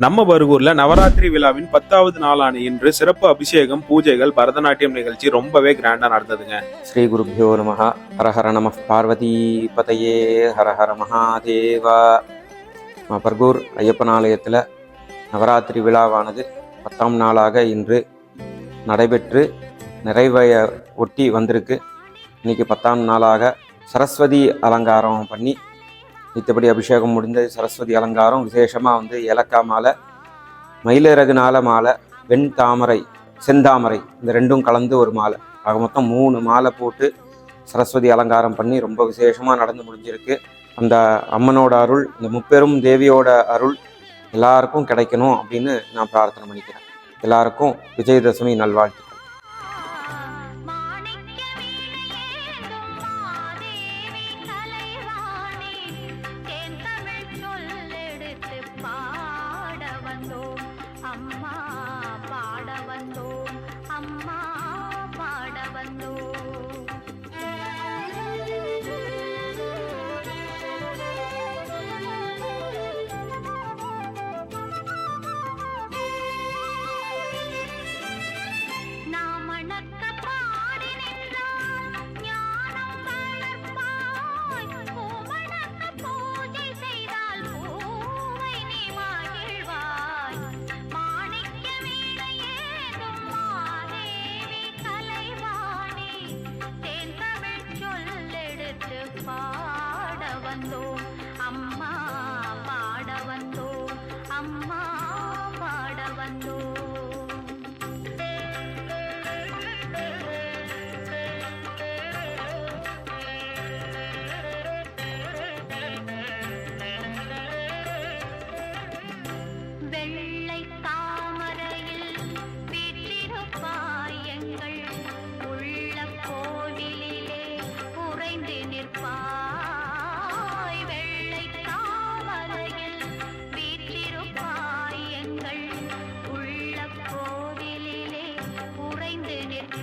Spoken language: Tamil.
நம்ம பருகூர்ல நவராத்திரி விழாவின் பத்தாவது நாளான இன்று சிறப்பு அபிஷேகம் பூஜைகள் பரதநாட்டியம் நிகழ்ச்சி ரொம்பவே கிராண்டா நடந்ததுங்க. ஸ்ரீ குருபியோ நம ஹரஹர நம. பார்வதி பதையே. ஹரஹர மகாதேவா. நம்ம பர்கூர் ஐயப்பன் ஆலயத்தில் நவராத்திரி விழாவானது பத்தாம் நாளாக இன்று நடைபெற்று நிறைவைய ஒட்டி வந்திருக்கு. இன்னைக்கு பத்தாம் நாளாக சரஸ்வதி அலங்காரம் பண்ணி மித்தபடி அபிஷேகம் முடிந்து சரஸ்வதி அலங்காரம் விசேஷமாக வந்து ஏலக்காய் மாலை மயிலிறகு நாள மாலை வெண் தாமரை செந்தாமரை இந்த ரெண்டும் கலந்து ஒரு மாலை. ஆக மொத்தம் மூணு மாலை போட்டு சரஸ்வதி அலங்காரம் பண்ணி ரொம்ப விசேஷமாக நடந்து முடிஞ்சிருக்கு. அந்த அம்மனோட அருள் இந்த முப்பெரும் தேவியோட அருள் எல்லாருக்கும் கிடைக்கணும் அப்படின்னு நான் பிரார்த்தனை பண்ணிக்கிறேன். எல்லாருக்கும் விஜயதசமி நல்வாழ்த்து Lord.